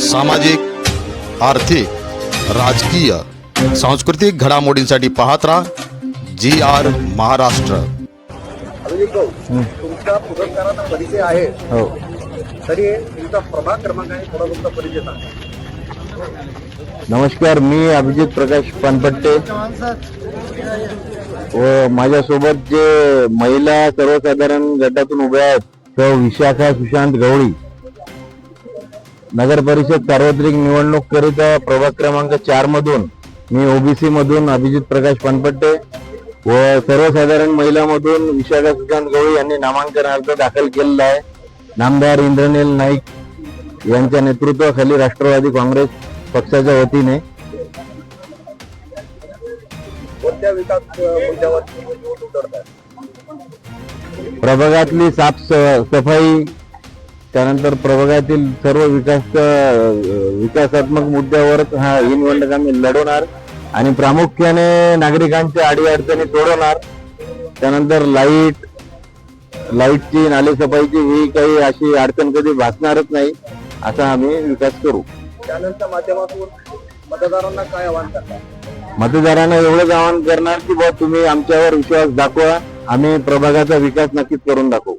सामाजिक आर्थिक राजकीय सांस्कृतिक घडामोडींसाठी पाहत राहा जी आर महाराष्ट्र. पुरस्काराचा परिचय आहे. हो. तरी तुमचा प्रभाग क्रमांक आहे थोडा तुमचा परिचय सांगा. नमस्कार मी अभिजित प्रकाश पानपट्टे. व माझ्यासोबत जे महिला सर्वसाधारण गटातून उभ्या आहेत तो विशाखा सुशांत गवळी. नगर परिषद सार्वत्रिक निवडणूक करिता प्रभाग क्रमांक चार मधून मी ओबीसी मधून अभिजित प्रकाश पानपट्टे व सर्वसाधारण महिला मधून विशाखा सुशांत गवळी यांनी नामांकन अर्ज दाखल केलेला आहे. नामदार इंद्रनील नाईक यांच्या नेतृत्वाखाली राष्ट्रवादी काँग्रेस पक्षाच्या वतीने. प्रभागातली साफ सफाई त्यानंतर प्रभागातील सर्व विकास विकासात्मक मुद्द्यावर हा ही निवडणूक आम्ही लढवणार आणि प्रामुख्याने नागरिकांच्या अडीअडचणी सोडवणार. त्यानंतर लाइट लाईटची नाली सफाईची ही काही अशी अडचण कधी भासणारच नाही असा आम्ही विकास करू. माध्यमातून मतदारांना काय आवाहन करणार मतदारांना एवढंच आवाहन करणार की बुवा तुम्ही आमच्यावर विश्वास दाखवा आम्ही प्रभागाचा विकास नक्कीच करून दाखवू.